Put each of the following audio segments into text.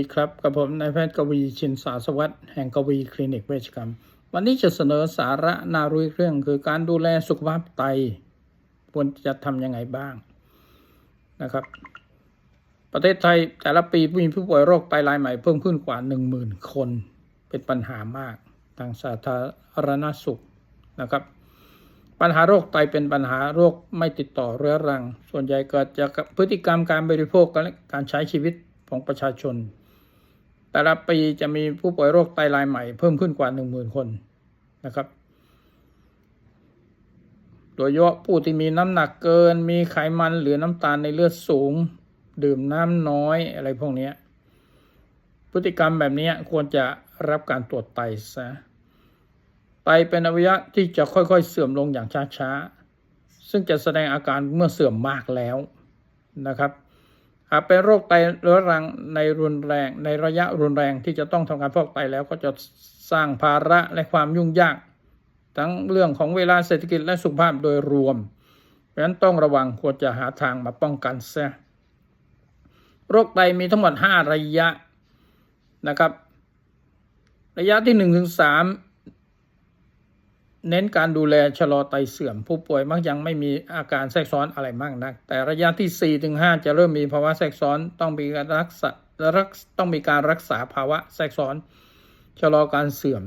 ดีครับกับผมนายแพทย์กวีชินสาสวัสดิ์แห่งกวีคลินิกเวชกรรม วันนี้จะเสนอสาระน่ารู้เรื่องคือการดูแลสุขภาพไตควรจะทำยังไงบ้างนะครับ ประเทศไทยแต่ละปีมีผู้ป่วยโรคไตรายใหม่เพิ่มขึ้นกว่า 10,000 คนเป็นปัญหามากทางสาธารณสุขนะครับ ปัญหาโรคไตเป็นปัญหาโรคไม่ติดต่อเรื้อรัง ส่วนใหญ่เกิดจากพฤติกรรมการบริโภคและการใช้ชีวิตของประชาชน แต่ละปีจะมีผู้ป่วยโรคไตรายใหม่เพิ่มขึ้นกว่า 10,000 คนนะครับ โดยเฉพาะผู้ที่มีน้ำหนักเกิน มีไขมันหรือน้ำตาลในเลือดสูง ดื่มน้ำน้อยอะไรพวกนี้พฤติกรรมแบบนี้ควรจะรับการตรวจไตซะ ไตเป็นอวัยวะที่จะค่อยๆเสื่อมลงอย่างช้าๆ ซึ่งจะแสดงอาการเมื่อเสื่อมมากแล้วนะครับ หากเป็นโรคไตเรื้อรังในรุนแรง ในระยะรุนแรงที่จะต้องทำการฟอกไตแล้วก็จะสร้างภาระและความยุ่งยาก ทั้งเรื่องของเวลาเศรษฐกิจและสุขภาพโดยรวมเพราะฉะนั้นต้องระวังควรจะหาทางมาป้องกันซะโรคไตมีทั้งหมด 5 ระยะนะครับ ระยะที่1ถึง3 เน้นการดูแลชะลอไตเสื่อม ผู้ป่วยมักยังไม่มีอาการแทรกซ้อนอะไรมากนัก แต่ระยะที่4ถึง5จะเริ่มมีภาวะแทรกซ้อนต้องมีการรักษารักต้องมีการรักษาภาวะแทรกซ้อนชะลอการเสื่อม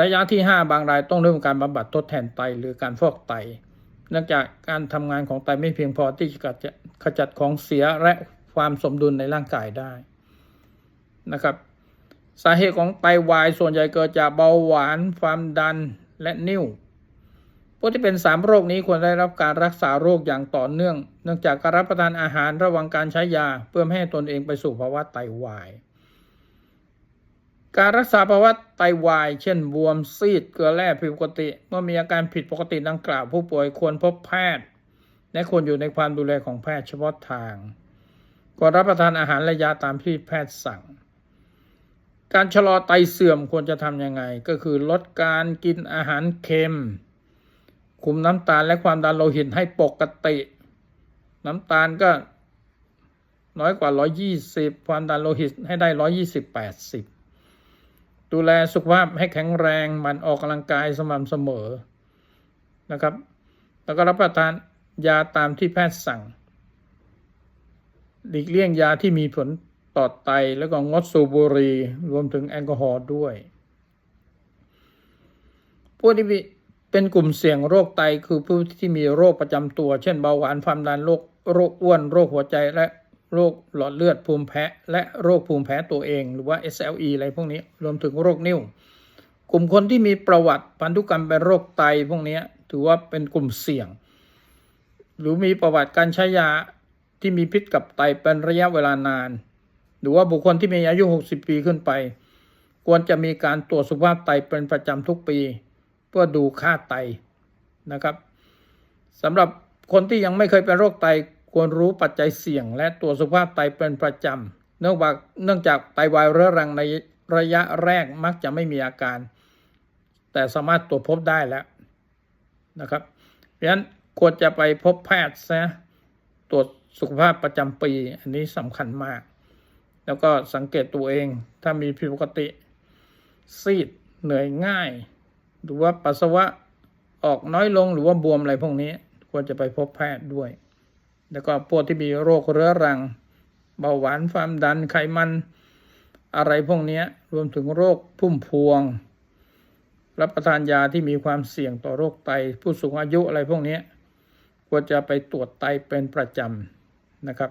ระยะที่ 5 บางรายต้องเริ่มการบำบัดทดแทนไตหรือการฟอกไต เนื่องจากการทำงานของไตไม่เพียงพอที่จะขจัดของเสียและความสมดุลในร่างกายได้นะครับ สาเหตุของไตวายส่วนใหญ่เกิดจากเบาหวานความดัน และนิ่วผู้ที่เป็นสามโรคนี้ควรได้รับการรักษาโรคอย่างต่อเนื่อง เนื่องจากการรับประทานอาหารระว่างการใช้ยา เพื่อไม่ให้ตนเองไปสู่ภาวะไตวาย การรักษาภาวะไตวาย เช่นบวมซีดเกลือแร่ผิดปกติ เมื่อมีอาการผิดปกติดังกล่าวผู้ป่วยควรพบแพทย์ และควรอยู่ในความดูแลของแพทย์เฉพาะทางควรรับประทานอาหารและยาตามที่แพทย์สั่ง การชะลอไตเสื่อมควรจะทำยังไง ก็คือลดการกินอาหารเค็ม คุมน้ำตาลและความดันโลหิตให้ปกติ น้ำตาลก็น้อยกว่า 120 ความดันโลหิตให้ได้ 120 80 ดูแลสุขภาพให้แข็งแรงมันออกกำลังกายสม่ำเสมอนะครับ แล้วก็รับประทานยาตามที่แพทย์สั่ง หลีกเลี่ยงยาที่มีผล ต่อไตแล้วก็งดสูบบุหรี่รวมถึงแอลกอฮอล์ด้วยผู้ที่เป็นกลุ่มเสี่ยงโรคไตคือผู้ที่มีโรคประจำตัว เช่นเบาหวานความดันโรคโรคอ้วน โรคหัวใจและโรคหลอดเลือดภูมิแพ้ และโรคภูมิแพ้ตัวเอง หรือว่า SLE อะไรพวกนี้รวมถึงโรคนิ่วกลุ่มคนที่มีประวัติพันธุกรรมเป็นโรคไตพวกนี้ถือว่าเป็นกลุ่มเสี่ยง หรือมีประวัติการใช้ยาที่มีพิษกับไตเป็นระยะเวลานาน หรือว่าบุคคลที่มีอายุ 60 ปีขึ้นไป ควรจะมีการตรวจสุขภาพไตเป็นประจำทุกปี เพื่อดูค่าไตนะครับสำหรับคนที่ยังไม่เคยเป็นโรคไตควรรู้ปัจจัยเสี่ยง และตรวจสุขภาพไตเป็นประจำเนื่องจากเนื่องจากไตวายเรื้อรังในระยะแรกมักจะไม่มีอาการ แต่สามารถตรวจพบได้แล้วนะครับเพราะฉะนั้นควรจะไปพบแพทย์ซะตรวจสุขภาพประจำปี อันนี้สำคัญมาก แล้วก็สังเกตตัวเอง ถ้ามีผิดปกติ ซีดเหนื่อยง่าย หรือว่าปัสสาวะออกน้อยลงหรือว่าบวมอะไรพวกนี้ ควรจะไปพบแพทย์ด้วย แล้วก็พวกที่มีโรคเรื้อรัง เบาหวานความดันไขมัน อะไรพวกนี้รวมถึงโรคพุ่มพวง รับประทานยาที่มีความเสี่ยงต่อโรคไต ผู้สูงอายุอะไรพวกนี้ควรจะไปตรวจไตเป็นประจำนะครับ